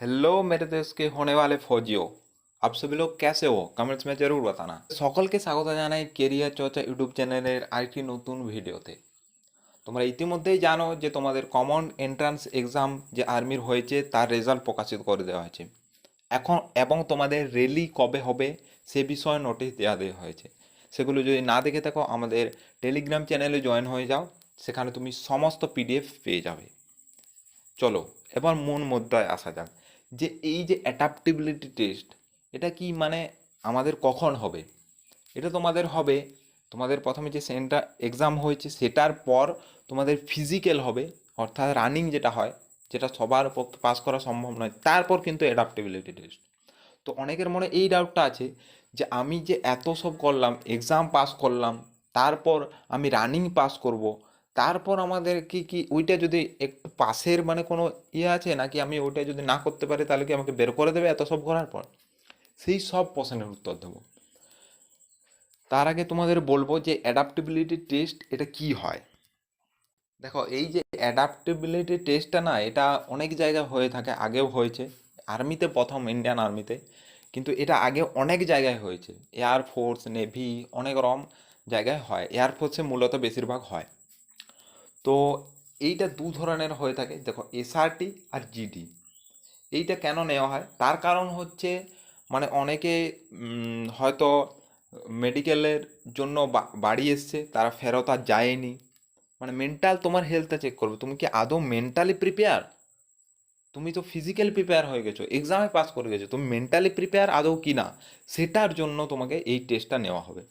Hello मेरे देश के होने वाले फौजियों आप सभी लोग कैसे हो কমেন্টস মে জরুর বাতানা সকলকে স্বাগত জানাই কেরিয়ার চর্চা ইউটিউব চ্যানেলের আরেকটি নতুন ভিডিওতে তোমরা ইতিমধ্যেই জানো যে তোমাদের কমন এন্ট্রান্স এক্সাম যে আর্মির হয়েছে তার রেজাল্ট প্রকাশিত করে দেওয়া হয়েছে এখন এবং তোমাদের রেলি কবে হবে সে বিষয়ে নোটিশ দেওয়া দেওয়া হয়েছে সেগুলো যদি না দেখে থাকো আমাদের টেলিগ্রাম চ্যানেলে জয়েন হয়ে যাও সেখানে তুমি সমস্ত পিডিএফ পেয়ে যাবে চলো এবার মূল মুদ্রায় আসা যাক যে এই যে অ্যাডাপ্টেবিলিটি টেস্ট এটা কি মানে আমাদের কখন হবে? এটা তোমাদের হবে, তোমাদের প্রথমে যে সেন্টার এক্সাম হয়েছে সেটার পর তোমাদের ফিজিক্যাল হবে, অর্থাৎ রানিং যেটা হয়, যেটা সবার পক্ষে পাস করা সম্ভব নয়, তারপর কিন্তু অ্যাডাপ্টেবিলিটি টেস্ট তো অনেকের মনে এই ডাউটটা আছে যে আমি যে এত সব করলাম এক্সাম পাস করলাম, তারপর আমি রানিং পাস করব তারপর আমাদের কি কি ওইটা যদি একটু পাশের মানে কোনো ইয়ে আছে নাকি আমি ওইটা যদি না করতে পারি তাহলে কি আমাকে বের করে দেবে এত সব করার পর? সেই সব প্রশ্নের উত্তর দেবো। তার আগে তোমাদের বলব যে অ্যাডাপ্টেবিলিটি টেস্ট এটা কি হয়? দেখো, এই যে অ্যাডাপ্টেবিলিটি টেস্টটা না, এটা অনেক জায়গায় হয়ে থাকে, আগেও হয়েছে। আর্মিতে প্রথম ইন্ডিয়ান আর্মিতে কিন্তু এটা আগে অনেক জায়গায় হয়েছে। এয়ারফোর্স নেভি অনেক রকম জায়গায় হয়। এয়ারফোর্সে মূলত বেশিরভাগ হয়। তো এইটা দু ধরনের হয়ে থাকে। দেখো এসআরটি আর জিডি এইটা কেন নেওয়া হয়? তার কারণ হচ্ছে মানে অনেকে হয়তো মেডিকেলের জন্য বাড়ি এসছে, তারা ফেরত আর যায়নি। মানে মেন্টাল তোমার হেলথটা চেক করবে। তুমি কি আদৌ মেন্টালি প্রিপেয়ার তুমি তো ফিজিক্যাল প্রিপেয়ার হয়ে গেছো এক্সামে পাস করে গেছো, তুমি মেন্টালি প্রিপেয়ার আদৌ কি না সেটার জন্য তোমাকে এই টেস্টটা নেওয়া হবে।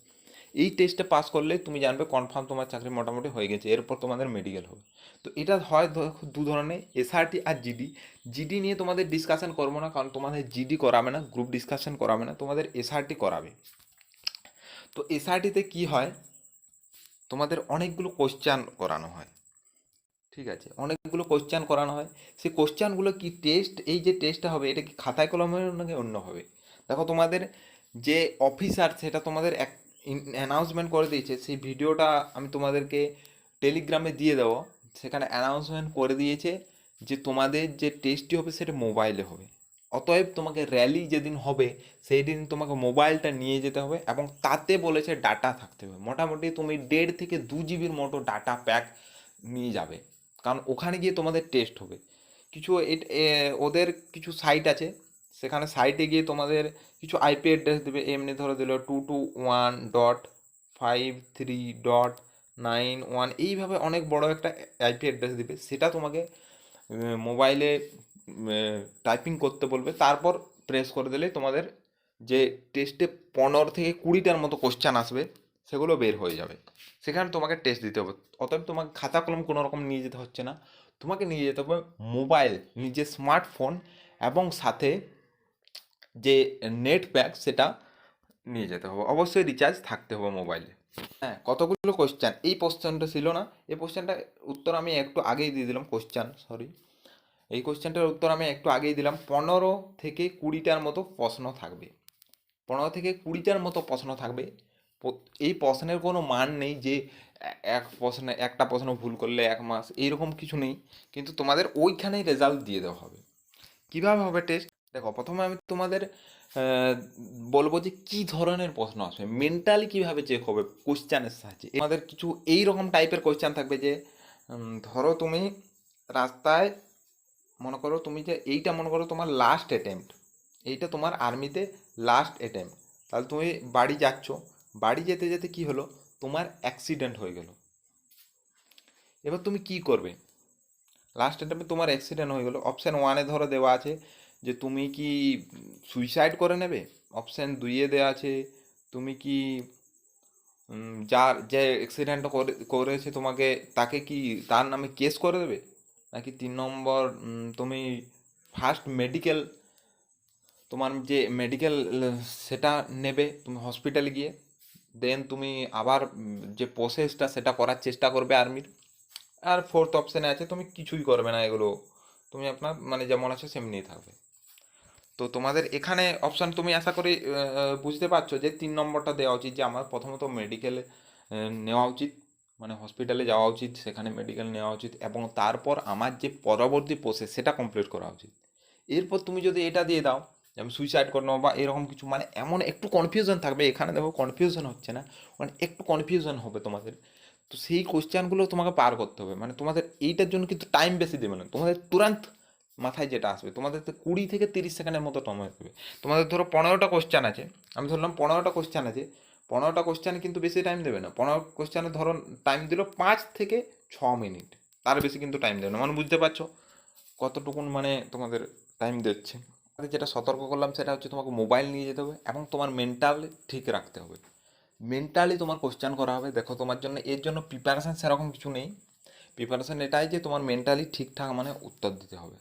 এই টেস্টে পাস করলে তুমি জানবে কনফার্ম তোমার চাকরি মোটামুটি হয়ে গেছে, এরপর তোমাদের মেডিকেল হবে। তো এটা হয় দু ধরনের এসআরটি আর জিডি জিডি নিয়ে তোমাদের ডিসকাশন করব না, কারণ তোমাদের জিডি করাবে না গ্রুপ ডিসকাশন করাবে না, তোমাদের এসআরটি করাবে। তো এসআরটিতে কি হয়? তোমাদের অনেকগুলো কোশ্চান করানো হয়। ঠিক আছে? অনেকগুলো কোশ্চান করানো হয়। সেই কোশ্চানগুলো কি টেস্ট এই যে টেস্টটা হবে, এটা কি খাতায় কলমে নাকি অন্য হবে? দেখো তোমাদের যে অফিসার সেটা তোমাদের এক অ্যানাউন্সমেন্ট করে দিয়েছে, সেই ভিডিওটা আমি তোমাদেরকে টেলিগ্রামে দিয়ে দেবো। সেখানে অ্যানাউন্সমেন্ট করে দিয়েছে যে তোমাদের যে টেস্টটি হবে সেটা মোবাইলে হবে। অতএব তোমাকে র্যালি যেদিন হবে সেই দিন তোমাকে মোবাইলটা নিয়ে যেতে হবে এবং তাতে বলেছে ডাটা থাকতে হবে। মোটামুটি তুমি দেড় থেকে দু জিবির মতো ডাটা প্যাক নিয়ে যাবে। কারণ ওখানে গিয়ে তোমাদের টেস্ট হবে। কিছু ওদের কিছু সাইট আছে সেখানে সাইটে গিয়ে তোমাদের কিছু আইপি অ্যাড্রেস দেবে, এমনি ধরে দিল two two one dot five three dot nine one এইভাবে অনেক বড় একটা আইপি অ্যাড্রেস দিবে। সেটা তোমাকে মোবাইলে টাইপিং করতে বলবে। তারপর প্রেস করে দিলে তোমাদের যে টেস্টে পনেরো থেকে কুড়িটার মতো কোশ্চান আসবে, সেগুলো বের হয়ে যাবে। সেখানে তোমাকে টেস্ট দিতে হবে। অতএব তোমাকে খাতা কলম কোনো রকম নিয়ে যেতে হচ্ছে না। তোমাকে নিয়ে যেতে হবে মোবাইল নিজের স্মার্টফোন এবং সাথে যে নেট প্যাক সেটা নিয়ে যেতে হবে। অবশ্যই রিচার্জ থাকতে হবে মোবাইলে হ্যাঁ কতগুলো কোশ্চেন এই কোশ্চেনটা ছিল না। এই কোশ্চেনটা উত্তর আমি একটু আগেই দিয়ে দিলাম কোশ্চেন সরি এই কোশ্চেনটার উত্তর আমি একটু আগেই দিলাম। পনেরো থেকে কুড়িটার মতো প্রশ্ন থাকবে। পনেরো থেকে কুড়িটার মতো প্রশ্ন থাকবে। এই প্রশ্নের কোনো মান নেই যে এক প্রশ্নে, একটা প্রশ্ন ভুল করলে এক মাস, এইরকম কিছু নেই। কিন্তু তোমাদের ওইখানেই রেজাল্ট দিয়ে দেওয়া হবে। কীভাবে হবে টেস্ট দেখো, প্রথমে আমি তোমাদের বলব যে কী ধরনের প্রশ্ন আসবে মেন্টালি কীভাবে চেক হবে কোশ্চানের সাহায্যে। আমাদের কিছু এই রকম টাইপের কোশ্চান থাকবে যে ধরো তুমি রাস্তায়, মনে করো তুমি যে এইটা, মনে করো তোমার লাস্ট অ্যাটেম্প্ট এইটা তোমার আর্মিতে লাস্ট অ্যাটেম্প্ট তাহলে তুমি বাড়ি যাচ্ছ, বাড়ি যেতে যেতে কি হলো? তোমার অ্যাক্সিডেন্ট হয়ে গেল। এবার তুমি কি করবে? লাস্ট অ্যাটেম্পে তোমার অ্যাক্সিডেন্ট হয়ে গেলো। অপশান ওয়ানে ধরো দেওয়া আছে যে তুমি কি সুইসাইড করে নেবে? অপশান দুইয়ে দেওয়া আছে। তুমি কি যার, যে অ্যাক্সিডেন্টটা করে, করেছে তোমাকে, তাকে কি তার নামে কেস করে দেবে? নাকি তিন নম্বর তুমি ফার্স্ট মেডিকেল তোমার যে মেডিকেল সেটা নেবে তুমি হসপিটালে গিয়ে। দেন তুমি আবার যে প্রসেসটা সেটা করার চেষ্টা করবে আর্মির আর ফোর্থ অপশানে আছে, তুমি কিছুই করবে না এগুলো। তুমি আপনার মানে যেমন আছে, সেমনিই থাকবে। তো তোমাদের এখানে অপশান তুমি আশা করি বুঝতে পারছ যে তিন নম্বরটা দেওয়া উচিত যে আমার প্রথমত মেডিকেলে নেওয়া উচিত মানে হসপিটালে যাওয়া উচিত, সেখানে মেডিকেল নেওয়া উচিত এবং তারপর আমার যে পরবর্তী প্রসেস সেটা কমপ্লিট করা উচিত। এরপর তুমি যদি এটা দিয়ে দাও যেমন সুইসাইড করে বা এরকম কিছু মানে এমন একটু কনফিউশন থাকবে, এখানে দেখো কনফিউশন হচ্ছে না মানে একটু কনফিউশন হবে তোমাদের। তো সেই কোশ্চেনগুলো তোমাকে পার করতে হবে মানে তোমাদের এইটার জন্য কিন্তু টাইম বেশি দেবে না, তোমাদের তুরন্ত মাথায় যেটা আসবে। তোমাদের তো কুড়ি থেকে তিরিশ সেকেন্ডের মতো সময় দেবে তোমাদের ধরো পনেরোটা কোশ্চেন আছে। আমি ধরলাম পনেরোটা কোশ্চেন আছে। পনেরোটা কোশ্চেনে কিন্তু বেশি টাইম দেবে না। পনেরো কোশ্চেনে ধরো টাইম দিল পাঁচ থেকে ছ মিনিট তার বেশি কিন্তু টাইম দেবে না। মানে বুঝতে পারছ? কতটুকুন মানে তোমাদের টাইম দিচ্ছে। যেটা সতর্ক করলাম সেটা হচ্ছে তোমাকে মোবাইল নিয়ে যেতে হবে এবং তোমার মেন্টাল ঠিক রাখতে হবে। মেন্টালি তোমার কোশ্চেন করা হবে। দেখো তোমার জন্য, এর জন্য প্রিপারেশান সেরকম কিছু নেই। প্রিপারেশান এটাই যে তোমার মেন্টালি ঠিকঠাক মানে উত্তর দিতে হবে।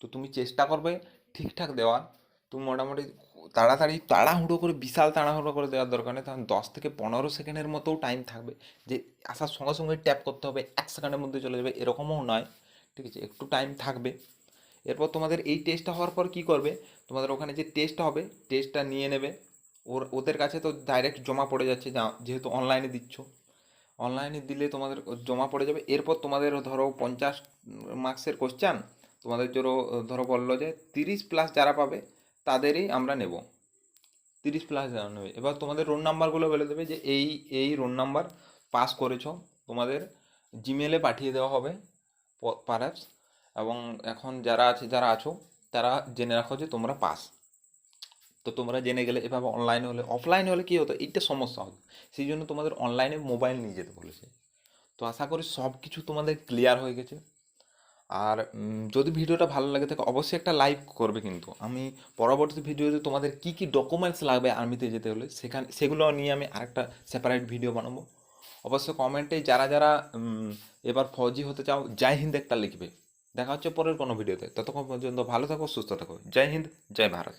তো তুমি চেষ্টা করবে ঠিকঠাক দেওয়ার। তুমি মোটামুটি তাড়াতাড়ি তাড়াহুড়ো করে, বিশাল তাড়াহুড়ো করে দেওয়ার দরকার নেই। তখন দশ থেকে পনেরো সেকেন্ডের মতোও টাইম থাকবে যে আসার সঙ্গে সঙ্গে ট্যাপ করতে হবে, এক সেকেন্ডের মধ্যে চলে যাবে, এরকমও নয়। ঠিক আছে? একটু টাইম থাকবে। এরপর তোমাদের এই টেস্টটা হওয়ার পর কি করবে? তোমাদের ওখানে যে টেস্ট হবে টেস্টটা নিয়ে নেবে। ওর, ওদের কাছে তো ডাইরেক্ট জমা পড়ে যাচ্ছে যেহেতু অনলাইনে দিচ্ছ। অনলাইনে দিলে তোমাদের জমা পড়ে যাবে। এরপর তোমাদের ধরো পঞ্চাশ মার্কসের কোশ্চান তোমাদের ধরো ধরো বলল যে তিরিশ প্লাস যারা পাবে, তাদেরই আমরা নেব। তিরিশ প্লাস যারা নেবে। এবার তোমাদের রোল নাম্বারগুলো বলে দেবে যে এই এই রোল নাম্বার পাস করেছ। তোমাদের জিমেলে পাঠিয়ে দেওয়া হবে পারাপস এবং এখন যারা আছে, যারা আছো, তারা জেনে রাখো যে তোমরা পাস তো তোমরা জেনে গেলে, এভাবে অনলাইনে হলে অফলাইনে হলে কী হতো? এইটা সমস্যা হতো সেই জন্য তোমাদের অনলাইনে মোবাইল নিয়ে যেতে বলেছে। তো আশা করি সব কিছু তোমাদের ক্লিয়ার হয়ে গেছে। আর যদি ভিডিওটা ভালো লাগে থাকে অবশ্যই একটা লাইক করবে কিন্তু। আমি পরবর্তী ভিডিওতে তোমাদের কি কি ডকুমেন্টস লাগবে আর্মিতে যেতে হলে সেখানে, সেগুলো নিয়ে আমি আরেকটা সেপারেট ভিডিও বানাবো। অবশ্যই কমেন্টে যারা যারা এবার ফৌজি হতে চাও, জয় হিন্দ একটা লিখবে। দেখা হচ্ছে পরের কোনো ভিডিওতে ততক্ষণ পর্যন্ত ভালো থাকো, সুস্থ থাকো। জয় হিন্দ, জয় ভারত।